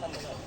Bila.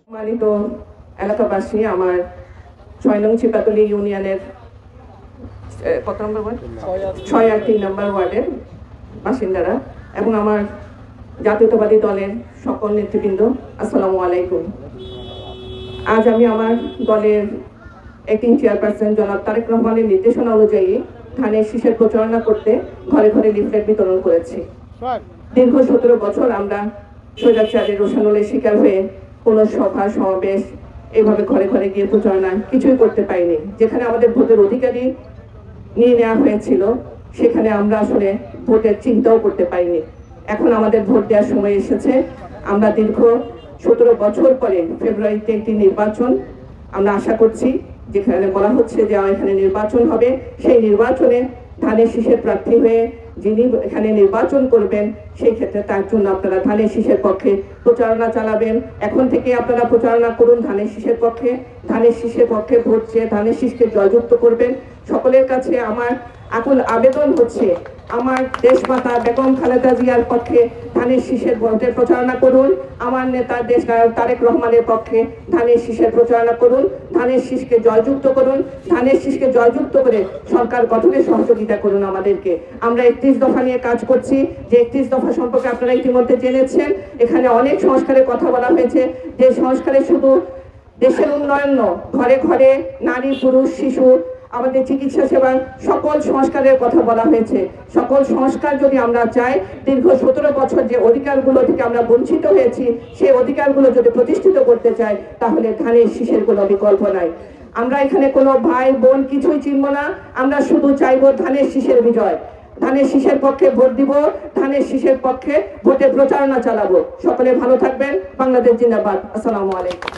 সম্মানিত এলাকাবাসী, আমার ছয় নং চিপাতলি ইউনিয়নের কত নম্বর ছয় আর তিন নম্বর ওয়ার্ডের বাসিন্দারা এবং আমার জাতীয়তাবাদী দলের সকল নেতৃবৃন্দ, আসসালামু আলাইকুম। আজ আমি আমার দলের অ্যাক্টিং চেয়ারপারসন জনাব তারেক রহমানের নির্দেশনা অনুযায়ী ধানের শীষের প্রচারণা করতে ঘরে ঘরে লিফলেট বিতরণ করেছি। দীর্ঘ সতেরো বছর আমরা স্বৈরাচারের রোশানলের শিকার হয়ে কোনো সভা সমাবেশ এভাবে ঘরে ঘরে গিয়ে প্রচারণা কিছুই করতে পারিনি। যেখানে আমাদের ভোটের অধিকারী নিয়ে নেওয়া হয়েছিল সেখানে আমরা আসলে ভোটের চিন্তাও করতে পারিনি। এখন আমাদের ভোট দেওয়ার সময় এসেছে। আমরা দীর্ঘ সতেরো বছর পরে ফেব্রুয়ারিতে একটি নির্বাচন আমরা আশা করছি যেখানে বলা হচ্ছে যে এখানে নির্বাচন হবে, সেই নির্বাচনে ধানের শীষের প্রার্থী হয়ে যিনি এখানে নির্বাচন করবেন, সেই ক্ষেত্রে তার জন্য আপনারা ধানের শীষের পক্ষে প্রচারণা চালাবেন। এখন থেকে আপনারা প্রচারণা করুন ধানের শীষের পক্ষে। ধানের শীষের পক্ষে ভোট চেয়ে ধানের শীষকে জয়যুক্ত করবেন। সকলের কাছে আমার আকুল আবেদন হচ্ছে আমার দেশমাতা বেগম খালেদা জিয়ার পক্ষে ধানের শীষের ভোটের প্রচারণা করুন। আমার নেতা দেশ নায়ক তারেক রহমানের পক্ষে ধানের শীষের প্রচারণা করুন। ধানের শীষকে জয়যুক্ত করুন। ধানের শীষকে জয়যুক্ত করে সরকার গঠনে সহযোগিতা করুন আমাদেরকে। আমরা একত্রিশ দফা নিয়ে কাজ করছি। যে একত্রিশ দফা সম্পর্কে আপনারা ইতিমধ্যে জেনেছেন এখানে অনেক সংস্কারের কথা বলা হয়েছে। যে সংস্কারে শুধু দেশের উন্নয়ন নয়, ঘরে ঘরে নারী পুরুষ শিশু আমাদের চিকিৎসা সেবার সকল সংস্কারের কথা বলা হয়েছে। সকল সংস্কার যদি আমরা চাই, দীর্ঘ সতেরো বছর যে অধিকারগুলো থেকে আমরা বঞ্চিত হয়েছি, সেই অধিকারগুলো যদি প্রতিষ্ঠিত করতে চাই, তাহলে ধানের শীষের কোনো বিকল্প নাই। আমরা এখানে কোনো ভাই, বোন কিছুই চিনব না। আমরা শুধু চাইব ধানের শীষের বিজয়। ধানের শীষের পক্ষে ভোট দিব, ধানের শীষের পক্ষে ভোটে প্রচারণা চালাবো। সকলে ভালো থাকবেন। বাংলাদেশ জিন্দাবাদ। আসসালামু আলাইকুম।